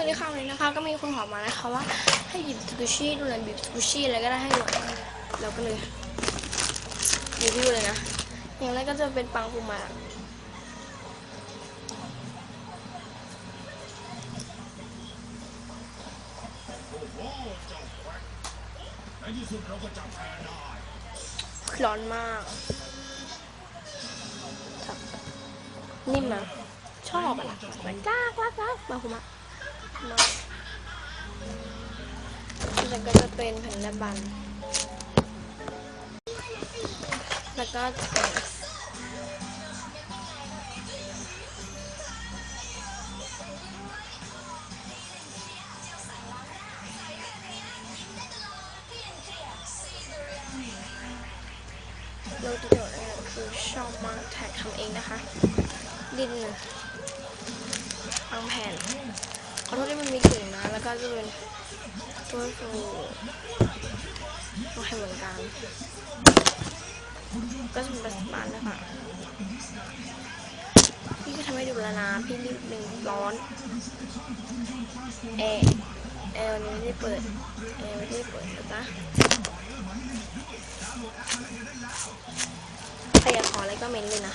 วัสดีค่ะวันนี้นะคะ ก็มีคนขอมานะคะว่าให้หยิบสกูชี่ดูหน่อยบีบสกูชี่อะไรก็ได้ให้หน่อยเราก็เลยรีวิวเลยนะ อย่างแรกก็จะเป็นปังปูมาในที่สุดเราก็จับแพ้ได้ร้อนมากนิ่มนะชอบอะมันจ้ากรักรักมาคุมะ มาแล้วก็จะเป็นแผ่นละบัน แล้วก็จะเป็นโลติโดเนี่ยคือชอบมากแท็กทำเองนะคะ ดินนะบางแผ่น ขอโทษที่มันมีกลิ่นนะ แล้วก็จะเป็นตัวฟูตัวให้เหมือนกัน ก็จะเป็นแบบบานนะคะพี่จะทำให้ดูแล้วนะ พี่รีบหนึ่งร้อนแอร์แอร์วันนี้ไม่ได้เปิดแอร์ไม่ได้เปิดนะจ๊ะใครอยากขออะไรก็เมนเลยนะ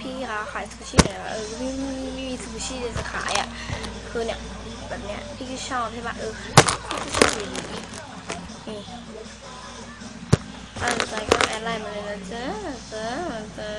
พี่คะขายซูชิหน่อยนะเออไม่ไม่ไม่มีซูชิจะขายอะคือเนี่ยแบบเนี้ยพี่ก็ชอบใช่ปะเออพี่ก็ชอบอยู่ดีนี่อันใจก็แอดไลน์มาเลยนะเจ๊เจ๊เจ๊